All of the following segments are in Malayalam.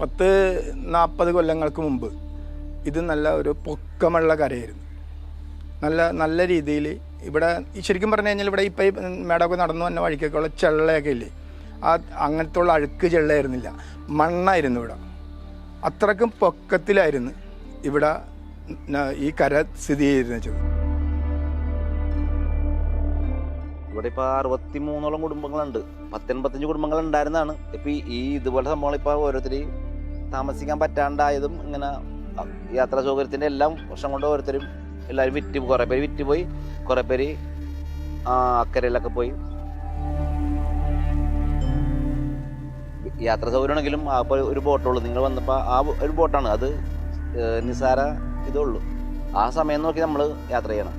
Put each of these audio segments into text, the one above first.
പത്ത് നാൽപ്പത് കൊല്ലങ്ങൾക്ക് മുമ്പ് ഇത് നല്ല ഒരു പൊക്കമുള്ള കരയായിരുന്നു. നല്ല നല്ല രീതിയിൽ ഇവിടെ ശരിക്കും പറഞ്ഞു കഴിഞ്ഞാൽ ഇവിടെ ഇപ്പം മേടമൊക്കെ നടന്നു വന്ന വഴിക്കൊക്കെ ഉള്ള ചെള്ളയൊക്കെ ഇല്ലേ? ആ അങ്ങനത്തെ ഉള്ള അഴുക്ക് ചെള്ളയായിരുന്നില്ല. മണ്ണായിരുന്നു ഇവിടെ. അത്രക്കും പൊക്കത്തിലായിരുന്നു ഇവിടെ ഈ കര സ്ഥിതി ചെയ്തിരുന്നത് ഇവിടെ ഇപ്പോൾ അറുപത്തി മൂന്നോളം കുടുംബങ്ങളുണ്ട്. പത്തൊൻപത്തഞ്ച് കുടുംബങ്ങൾ ഉണ്ടായിരുന്നതാണ് ഇപ്പൊ ഈ- ഇതുപോലെ സംഭവങ്ങൾ ഇപ്പോൾ ഓരോരുത്തര് താമസിക്കാൻ പറ്റാണ്ടായതും ഇങ്ങനെ യാത്രാ സൗകര്യത്തിന്റെ എല്ലാം വർഷം കൊണ്ട് ഓരോരുത്തരും എല്ലാവരും വിറ്റ് കുറെ പേര് വിറ്റ് പോയി കുറെ പേര് അക്കരയിലൊക്കെ പോയി. യാത്രാ സൗകര്യം ആണെങ്കിലും ആ ഇപ്പൊ ഒരു ബോട്ടുള്ളൂ നിങ്ങൾ വന്നപ്പോൾ ആ ഒരു ബോട്ടാണ്. അത് നിസാര ഇതുള്ളൂ ആ സമയം നോക്കി നമ്മൾ യാത്ര ചെയ്യണം.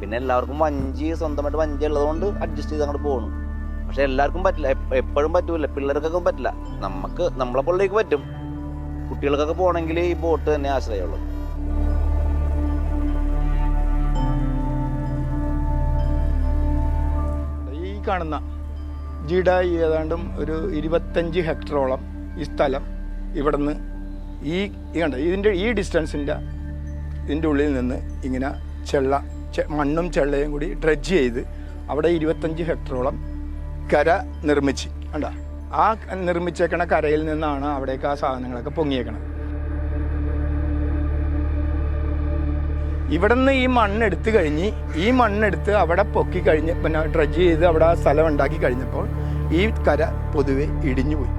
പിന്നെ എല്ലാവർക്കും വഞ്ചി സ്വന്തമായിട്ട് വഞ്ചി ഉള്ളതുകൊണ്ട് അഡ്ജസ്റ്റ് ചെയ്ത് അങ്ങോട്ട് പോകണം പക്ഷെ എല്ലാവർക്കും പറ്റില്ല. എപ്പോഴും പറ്റൂല. പിള്ളേർക്കൊക്കെ പറ്റില്ല. നമുക്ക് നമ്മളെ പുള്ളിക്ക് പറ്റും. കുട്ടികൾക്കൊക്കെ പോകണമെങ്കിൽ ഈ ബോട്ട് തന്നെ ആശ്രയമുള്ളൂ. ഈ കാണുന്ന ജിഡായി ഏതാണ്ടും ഒരു ഇരുപത്തഞ്ച് ഹെക്ടറോളം ഈ സ്ഥലം ഇവിടുന്ന് ഈ കണ്ട ഇതിന്റെ ഈ ഡിസ്റ്റൻസിന്റെ ഇതിന്റെ ഉള്ളിൽ നിന്ന് ഇങ്ങനെ ചെള്ള മണ്ണും ചെള്ളയും കൂടി ഡ്രഡ്ജ് ചെയ്ത് അവിടെ ഇരുപത്തഞ്ച് ഹെക്ടറോളം കര നിർമ്മിച്ച് കണ്ട. ആ നിർമ്മിച്ചേക്കണ കരയിൽ നിന്നാണ് അവിടേക്ക് ആ സാധനങ്ങളൊക്കെ പൊങ്ങിയേക്കണത്. ഇവിടെ നിന്ന് ഈ മണ്ണെടുത്ത് കഴിഞ്ഞ് ഈ മണ്ണെടുത്ത് അവിടെ പൊക്കി കഴിഞ്ഞ് പിന്നെ ഡ്രഡ്ജ് ചെയ്ത് അവിടെ ആ സ്ഥലം ഉണ്ടാക്കി കഴിഞ്ഞപ്പോൾ ഈ കര പൊതുവെ ഇടിഞ്ഞു പോയി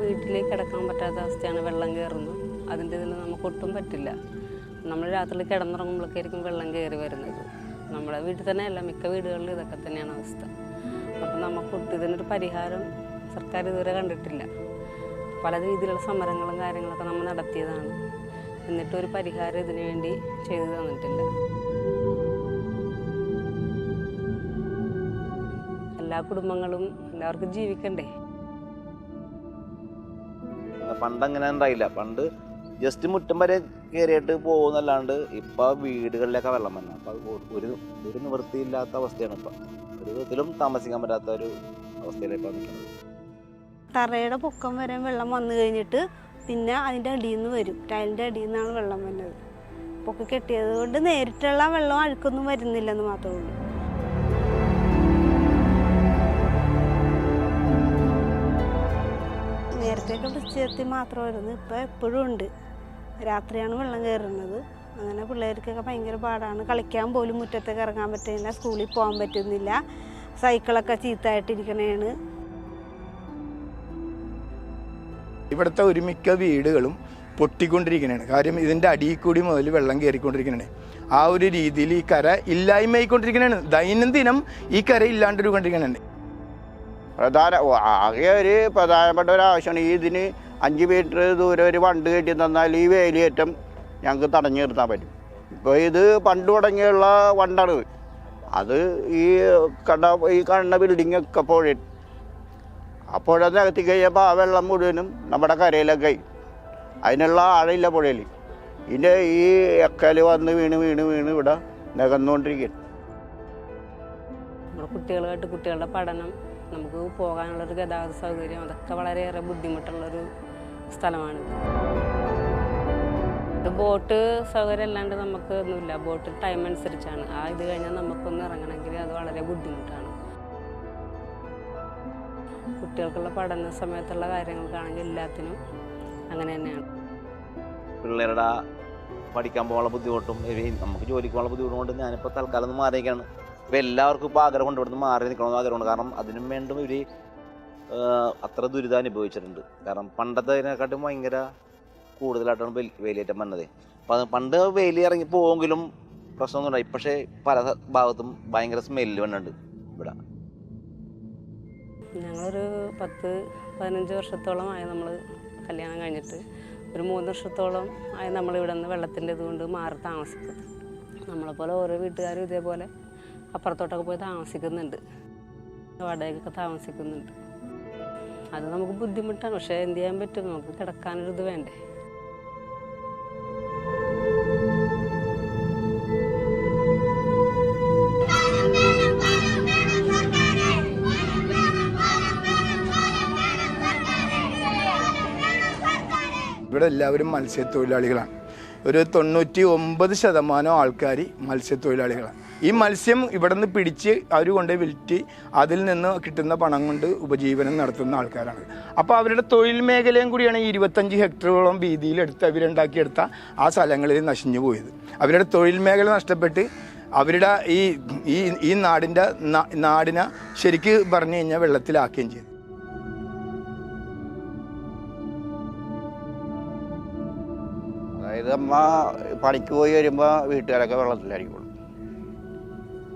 വീട്ടിലേക്ക് കിടക്കാൻ പറ്റാത്ത അവസ്ഥയാണ് വെള്ളം കയറുന്നു അതിന്റെ ഇതിൽ നമുക്ക് ഒട്ടും പറ്റില്ല. നമ്മൾ രാത്രി കിടന്നുറങ്ങുമ്പോഴേക്കായിരിക്കും വെള്ളം കയറി വരുന്നത്. നമ്മുടെ വീട്ടിൽ തന്നെയല്ല മിക്ക വീടുകളിലും ഇതൊക്കെ തന്നെയാണ് അവസ്ഥ. അപ്പം നമുക്ക് ഇതിനൊരു പരിഹാരം സർക്കാർ ഇതുവരെ കണ്ടിട്ടില്ല. പല രീതിയിലുള്ള സമരങ്ങളും കാര്യങ്ങളൊക്കെ നമ്മൾ നടത്തിയതാണ്. എന്നിട്ട് ഒരു പരിഹാരം ഇതിനു വേണ്ടി ചെയ്തു തന്നിട്ടില്ല. എല്ലാ കുടുംബങ്ങളും എല്ലാവർക്കും ജീവിക്കണ്ടേ? പണ്ട് അങ്ങനെ ഉണ്ടായില്ല. പണ്ട് ജസ്റ്റ് മുറ്റം വരെ കയറിയിട്ട് പോകുന്നല്ലാണ്ട് ഇപ്പൊ വീടുകളിലൊക്കെ വെള്ളം വന്നു. അപ്പൊ ഒരു ഒരു നിവൃത്തിയില്ലാത്ത അവസ്ഥയാണ് ഇപ്പൊ. ഒരു വിധത്തിലും താമസിക്കാൻ പറ്റാത്ത ഒരു അവസ്ഥയിലേക്ക് നിൽക്കുന്നത് തറയുടെ പൊക്കം വരെ വെള്ളം വന്നു കഴിഞ്ഞിട്ട് പിന്നെ അതിന്റെ അടിയിൽ നിന്ന് വരും. ടൈലിന്റെ അടിയിൽ നിന്നാണ് വെള്ളം വന്നത്. പൊക്കം കെട്ടിയത് കൊണ്ട് നേരിട്ടുള്ള വെള്ളം അഴുക്കൊന്നും വരുന്നില്ലെന്ന് മാത്രമേ ഉള്ളൂ. നേരത്തെയൊക്കെ വൃത്തിയെത്തി മാത്രമായിരുന്നു. ഇപ്പോൾ എപ്പോഴും ഉണ്ട്. രാത്രിയാണ് വെള്ളം കയറുന്നത്. അങ്ങനെ പിള്ളേർക്കൊക്കെ ഭയങ്കര പാടാണ്. കളിക്കാൻ പോലും മുറ്റത്തേക്ക് ഇറങ്ങാൻ പറ്റുന്നില്ല. സ്കൂളിൽ പോകാൻ പറ്റുന്നില്ല. സൈക്കിളൊക്കെ ചീത്തായിട്ടിരിക്കണേണ് ഇവിടുത്തെ ഒരു മിക്ക വീടുകളും പൊട്ടിക്കൊണ്ടിരിക്കുന്നതാണ് കാര്യം ഇതിന്റെ അടിയിൽ കൂടി മുതൽ വെള്ളം കയറിക്കൊണ്ടിരിക്കുന്നതാണ് ആ ഒരു രീതിയിൽ ഈ കര ഇല്ലായ്മയായിക്കൊണ്ടിരിക്കുന്നതാണ് ദൈനംദിനം ഈ കര ഇല്ലാണ്ടിരിക്കൊണ്ടിരിക്കുന്നതാണ് പ്രധാന ആകെ ഒരു പ്രധാനപ്പെട്ട ഒരു ആവശ്യമാണ്. ഈ ഇതിന് അഞ്ച് മീറ്റർ ദൂരെ ഒരു വണ്ട് കെട്ടി തന്നാൽ ഈ വേലിയേറ്റം ഞങ്ങൾക്ക് തടഞ്ഞു നിർത്താൻ പറ്റും. ഇപ്പോൾ ഇത് പണ്ട് തുടങ്ങിയുള്ള വണ്ടാണ്. അത് ഈ കണ്ട ഈ കാണുന്ന ബിൽഡിംഗ് ഒക്കെ പോഴും അപ്പോഴത് നികത്തി കഴിയുമ്പോൾ ആ വെള്ളം മുഴുവനും നമ്മുടെ കരയിലൊക്കെ. അതിനുള്ള ആഴയില്ല പുഴയിൽ ഇതിന്റെ ഈ എക്കൽ വന്ന് വീണ് വീണ് വീണ് ഇവിടെ നികന്നുകൊണ്ടിരിക്കുകയാണ്. നമ്മുടെ കുട്ടികളുമായിട്ട് കുട്ടികളുടെ പഠനം നമുക്ക് പോകാനുള്ളൊരു ഗതാഗത സൗകര്യം അതൊക്കെ വളരെയേറെ ബുദ്ധിമുട്ടുള്ളൊരു സ്ഥലമാണ്. ബോട്ട് സൗകര്യം അല്ലാണ്ട് നമുക്ക് ഒന്നുമില്ല. ബോട്ട് ടൈം അനുസരിച്ചാണ്. ആ ഇത് കഴിഞ്ഞാൽ നമുക്കൊന്ന് ഇറങ്ങണമെങ്കിൽ അത് വളരെ ബുദ്ധിമുട്ടാണ്. കുട്ടികൾക്കുള്ള പഠന സമയത്തുള്ള കാര്യങ്ങൾക്കാണെങ്കിൽ എല്ലാത്തിനും അങ്ങനെ തന്നെയാണ്. പിള്ളേരുടെ പഠിക്കാൻ പോകാനുള്ള ബുദ്ധിമുട്ടും നമുക്ക് ജോലിക്ക് പോകാനുള്ള ബുദ്ധിമുട്ടും കൊണ്ട് ഞാനിപ്പോൾ തൽക്കാലം ഒന്ന് മാറിയിരിക്കുകയാണ്. ഇപ്പം എല്ലാവർക്കും ഇപ്പോൾ ആഗ്രഹം കൊണ്ട് ഇവിടുന്ന് മാറി നിൽക്കണമെന്ന് ആഗ്രഹമുണ്ട്. കാരണം അതിനും വേണ്ടും ഇവർ അത്ര ദുരിതം അനുഭവിച്ചിട്ടുണ്ട്. കാരണം പണ്ടത്തേതിനെക്കാട്ടും ഭയങ്കര കൂടുതലായിട്ടാണ് വേലിയേറ്റം വന്നത്. അപ്പം അത് പണ്ട് വെയിൽ ഇറങ്ങി പോവെങ്കിലും പ്രശ്നമൊന്നും ഉണ്ടായി പക്ഷേ പല ഭാഗത്തും ഭയങ്കര സ്മെല്ല് വന്നിട്ടുണ്ട് ഇവിടെ. ഞങ്ങളൊരു പത്ത് പതിനഞ്ച് വർഷത്തോളമായി നമ്മൾ കല്യാണം കഴിഞ്ഞിട്ട്. ഒരു മൂന്ന് വർഷത്തോളം ആയി നമ്മൾ ഇവിടെ നിന്ന് വെള്ളത്തിന്റെ ഇതുകൊണ്ട് മാറി താമസിക്കുന്നത് നമ്മളെപ്പോലെ ഓരോ വീട്ടുകാരും ഇതേപോലെ അപ്പുറത്തോട്ടൊക്കെ പോയി താമസിക്കുന്നുണ്ട്. വാടകയ്ക്കൊക്കെ താമസിക്കുന്നുണ്ട്. അത് നമുക്ക് ബുദ്ധിമുട്ടാണ്. പക്ഷേ എന്ത് ചെയ്യാൻ പറ്റും? നമുക്ക് കിടക്കാനൊരിത് വേണ്ടേ? ഇവിടെ എല്ലാവരും മത്സ്യത്തൊഴിലാളികളാണ്. ഒരു തൊണ്ണൂറ്റി ഒമ്പത് ശതമാനം ആൾക്കാർ മത്സ്യത്തൊഴിലാളികളാണ്. ഈ മത്സ്യം ഇവിടെ നിന്ന് പിടിച്ച് അവർ കൊണ്ട് വിൽറ്റ് അതിൽ നിന്ന് കിട്ടുന്ന പണം കൊണ്ട് ഉപജീവനം നടത്തുന്ന ആൾക്കാരാണ്. അപ്പോൾ അവരുടെ തൊഴിൽ മേഖലയും കൂടിയാണ് ഈ ഇരുപത്തഞ്ച് ഹെക്ടറോളം വീതിയിലെടുത്ത് അവരുണ്ടാക്കിയെടുത്ത ആ സ്ഥലങ്ങളിൽ നശിഞ്ഞു പോയത്. അവരുടെ തൊഴിൽ മേഖല നഷ്ടപ്പെട്ട് അവരുടെ ഈ ഈ നാടിന്റെ നാടിനെ ശരിക്ക് പറഞ്ഞു കഴിഞ്ഞാൽ വെള്ളത്തിലാക്കുകയും ചെയ്തു. അമ്മ പണിക്ക് പോയി വരുമ്പോൾ വീട്ടുകാരൊക്കെ വെള്ളത്തിലായിരിക്കുള്ളൂ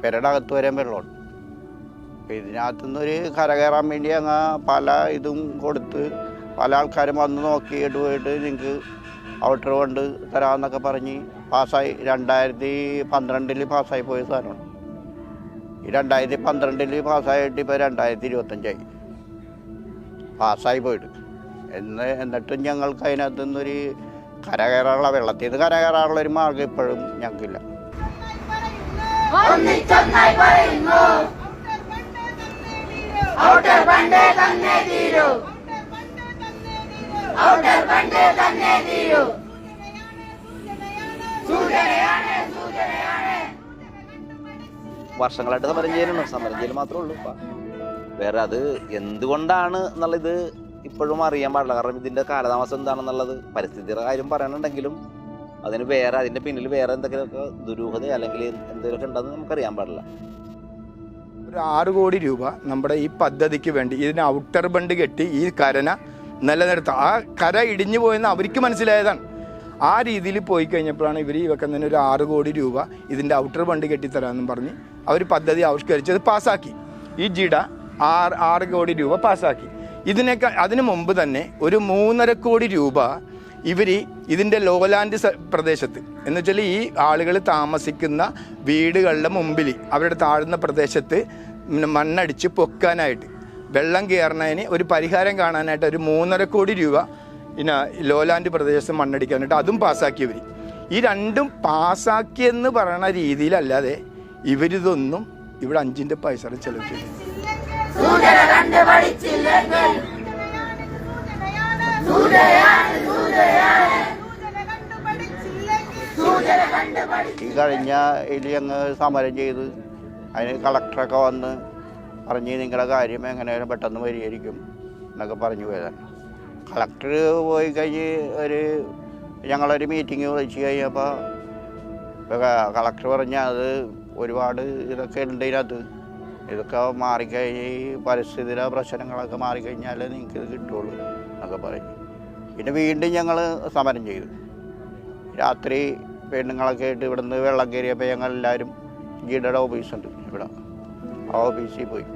പെരയുടെ അകത്ത് വരാൻ വെള്ളമുണ്ട് അപ്പം ഇതിനകത്തുനിന്ന് ഒരു കര കയറാൻ വേണ്ടി അങ്ങ് പല ഇതും കൊടുത്ത് പല ആൾക്കാരും വന്ന് നോക്കിയിട്ട് പോയിട്ട് നിങ്ങൾക്ക് ഔട്ടർ കൊണ്ട് തരാമെന്നൊക്കെ പറഞ്ഞ് പാസ്സായി. രണ്ടായിരത്തി പന്ത്രണ്ടിൽ പാസ്സായി പോയ സാധനമാണ്. ഈ രണ്ടായിരത്തി പന്ത്രണ്ടിൽ പാസ്സായിട്ട് ഇപ്പോൾ രണ്ടായിരത്തി ഇരുപത്തഞ്ചായി. പാസ്സായി പോയിട്ട്. എന്ന് എന്നിട്ടും ഞങ്ങൾക്ക് അതിനകത്ത് നിന്നൊരു കര കയറാനുള്ള വെള്ളത്തിൽ നിന്ന് കര കയറാനുള്ള ഒരു മാർഗം ഇപ്പോഴും ഞങ്ങൾക്കില്ല. വർഷങ്ങളായിട്ട് സമരം ചെയ്യലുണ്ട് സമരം ചെയ്യൽ മാത്രമേ ഉള്ളൂ. വേറെ അത് എന്തുകൊണ്ടാണ് എന്നുള്ളത് ഇപ്പോഴും അറിയാൻ പാടില്ല. കാരണം ഇതിന്റെ കാലതാമസം എന്താണെന്നുള്ളത് പരിസ്ഥിതിയുടെ കാര്യം പറയണുണ്ടെങ്കിലും അതിന് വേറെ അതിന്റെ പിന്നിൽ വേറെ എന്തെങ്കിലുമൊക്കെ ദുരൂഹത അല്ലെങ്കിൽ എന്തെങ്കിലുമൊക്കെ ഉണ്ടെന്ന് നമുക്കറിയാൻ പാടില്ല. ഒരു ആറ് കോടി രൂപ നമ്മുടെ ഈ പദ്ധതിക്ക് വേണ്ടി ഇതിന് ഔട്ടർ ബണ്ട് കെട്ടി ഈ കരന നിലനിർത്താം ആ കര ഇടിഞ്ഞു പോയെന്ന് അവർക്ക് മനസ്സിലായതാണ്. ആ രീതിയിൽ പോയി കഴിഞ്ഞപ്പോഴാണ് ഇവർ ഈ വെക്കുന്നതിന് ഒരു ആറ് കോടി രൂപ ഇതിന്റെ ഔട്ടർ ബണ്ട് കെട്ടിത്തരാമെന്നും പറഞ്ഞ് അവർ പദ്ധതി ആവിഷ്കരിച്ചത് പാസ്സാക്കി. ഈ ജിഡ ആറ് ആറ് കോടി രൂപ പാസ്സാക്കി. ഇതിനേക്കാൾ അതിനു മുമ്പ് തന്നെ ഒരു മൂന്നര കോടി രൂപ ഇവർ ഇതിന്റെ ലോലാൻഡ് പ്രദേശത്ത്. എന്ന് വെച്ചാൽ ഈ ആളുകൾ താമസിക്കുന്ന വീടുകളുടെ മുമ്പിൽ അവരുടെ താഴ്ന്ന പ്രദേശത്ത് മണ്ണടിച്ച് പൊക്കാനായിട്ട് വെള്ളം കയറുന്നതിന് ഒരു പരിഹാരം കാണാനായിട്ട് ഒരു മൂന്നര കോടി രൂപ പിന്നെ ലോലാൻഡ് പ്രദേശത്ത് മണ്ണടിക്കാനായിട്ട് അതും പാസ്സാക്കിയവർ ഈ രണ്ടും പാസ്സാക്കിയെന്ന് പറയുന്ന രീതിയിലല്ലാതെ ഇവരിതൊന്നും ഇവിടെ അഞ്ചിന്റെ പൈസ ചെലവ് ചെയ്തു ഈ കഴിഞ്ഞ ഇതിൽ ഞങ്ങൾ സമരം ചെയ്ത് അതിന് കളക്ടറൊക്കെ വന്ന് പറഞ്ഞ് നിങ്ങളുടെ കാര്യം എങ്ങനെയാലും പെട്ടെന്ന് പരിഹരിക്കും എന്നൊക്കെ പറഞ്ഞു പോയതാണ് കളക്ടർ പോയി കഴിഞ്ഞ് ഒരു ഞങ്ങളൊരു മീറ്റിംഗ് വിളിച്ച് കഴിഞ്ഞപ്പോൾ കളക്ടർ പറഞ്ഞ അത് ഒരുപാട് ഇതൊക്കെ ഉണ്ട് ഇതിനകത്ത്. ഇതൊക്കെ മാറിക്കഴിഞ്ഞ് ഈ പരിസ്ഥിതിയുടെ പ്രശ്നങ്ങളൊക്കെ മാറിക്കഴിഞ്ഞാലേ നിങ്ങൾക്ക് ഇത് കിട്ടുള്ളൂ എന്നൊക്കെ പറയും. പിന്നെ വീണ്ടും ഞങ്ങൾ സമരം ചെയ്തു. രാത്രി പെണ്ണുങ്ങളൊക്കെ ആയിട്ട് ഇവിടുന്ന് വെള്ളം കയറിയപ്പോൾ ഞങ്ങൾ എല്ലാവരും ജിഡയുടെ ഓഫീസുണ്ട് ഇവിടെ. ആ ഓഫീസിൽ പോയി.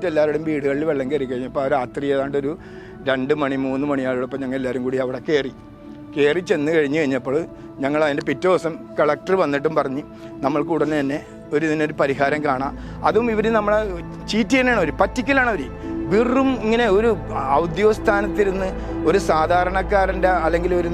കംപ്ലീറ്റ് എല്ലാവരുടെയും വീടുകളിൽ വെള്ളം കയറി കഴിഞ്ഞപ്പോൾ രാത്രി ഏതാണ്ട് ഒരു രണ്ട് മണി മൂന്ന് മണിയായപ്പോൾ ഞങ്ങൾ എല്ലാവരും കൂടി അവിടെ കയറി. കയറി ചെന്ന് കഴിഞ്ഞ് കഴിഞ്ഞപ്പോൾ ഞങ്ങൾ അതിന്റെ പിറ്റേ ദിവസം കളക്ടർ വന്നിട്ടും പറഞ്ഞ് നമ്മൾക്ക് ഉടനെ തന്നെ ഒരു ഇതിനൊരു പരിഹാരം കാണാം. അതും ഇവർ നമ്മളെ ചീറ്റ് തന്നെയാണ് അവർ പറ്റിക്കലാണ് അവർ വെറും ഇങ്ങനെ ഒരു ഔദ്യോഗസ്ഥാനത്തിരുന്ന് ഒരു സാധാരണക്കാരന്റെ അല്ലെങ്കിൽ ഒരു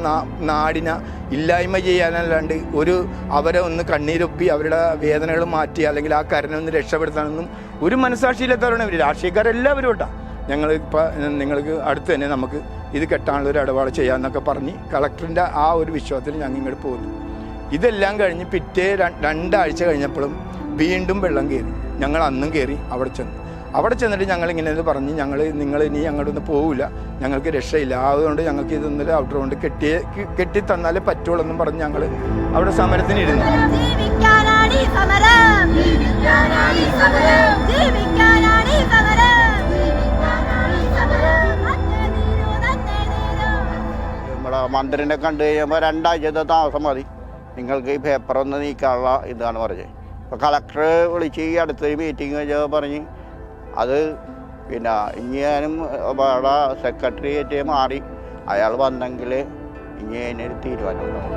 നാടിനെ ഇല്ലായ്മ ചെയ്യാനല്ലാണ്ട് ഒരു അവരെ ഒന്ന് കണ്ണീരൊപ്പി അവരുടെ വേദനകൾ മാറ്റി അല്ലെങ്കിൽ ആ കരനെ ഒന്ന് രക്ഷപ്പെടുത്താനൊന്നും ഒരു മനസാക്ഷിയില്ലാത്തവരാണ് ഇവർ രാഷ്ട്രീയക്കാരെല്ലാവരും ഉണ്ടാ ഞങ്ങൾ ഇപ്പം നിങ്ങൾക്ക് അടുത്ത് തന്നെ നമുക്ക് ഇത് കെട്ടാനുള്ള ഒരു ഇടപാട് ചെയ്യാമെന്നൊക്കെ പറഞ്ഞ് കളക്ടറിന്റെ ആ ഒരു വിശ്വാസത്തിൽ ഞങ്ങൾ ഇങ്ങോട്ട് പോകുന്നു ഇതെല്ലാം കഴിഞ്ഞ് പിറ്റേ രണ്ടാഴ്ച കഴിഞ്ഞപ്പോഴും വീണ്ടും വെള്ളം കയറി. ഞങ്ങൾ അന്നും കയറി അവിടെ ചെന്നു. അവിടെ ചെന്നിട്ട് ഞങ്ങൾ ഇങ്ങനെ ഇത് പറഞ്ഞ് ഞങ്ങൾ നിങ്ങൾ ഇനി ഞങ്ങളുടെ ഒന്ന് പോവില്ല ഞങ്ങൾക്ക് രക്ഷയില്ല. അതുകൊണ്ട് ഞങ്ങൾക്ക് ഇതൊന്നും ഔട്ടർ കൊണ്ട് കെട്ടിയേ കെട്ടി തന്നാലേ പറ്റുള്ളൂ എന്നും പറഞ്ഞ് ഞങ്ങൾ അവിടെ സമരത്തിന് ഇരുന്നു സമരം. മന്ത്രിനെ കണ്ടു കഴിയുമ്പോൾ രണ്ടാഴ്ചത്തെ താമസം മതി. നിങ്ങൾക്ക് ഈ പേപ്പർ ഒന്ന് നീക്കാനുള്ള ഇതാണ് പറഞ്ഞത്. ഇപ്പോൾ കളക്ടർ വിളിച്ച് ഈ അടുത്തൊരു മീറ്റിംഗ് വെച്ച് പറഞ്ഞ് അത് പിന്നെ ഇനി ഞാനും അവിടെ സെക്രട്ടേറിയറ്റ് മാറി. അയാൾ വന്നെങ്കിൽ ഇനി അതിനൊരു തീരുമാനം ഉണ്ടാവും.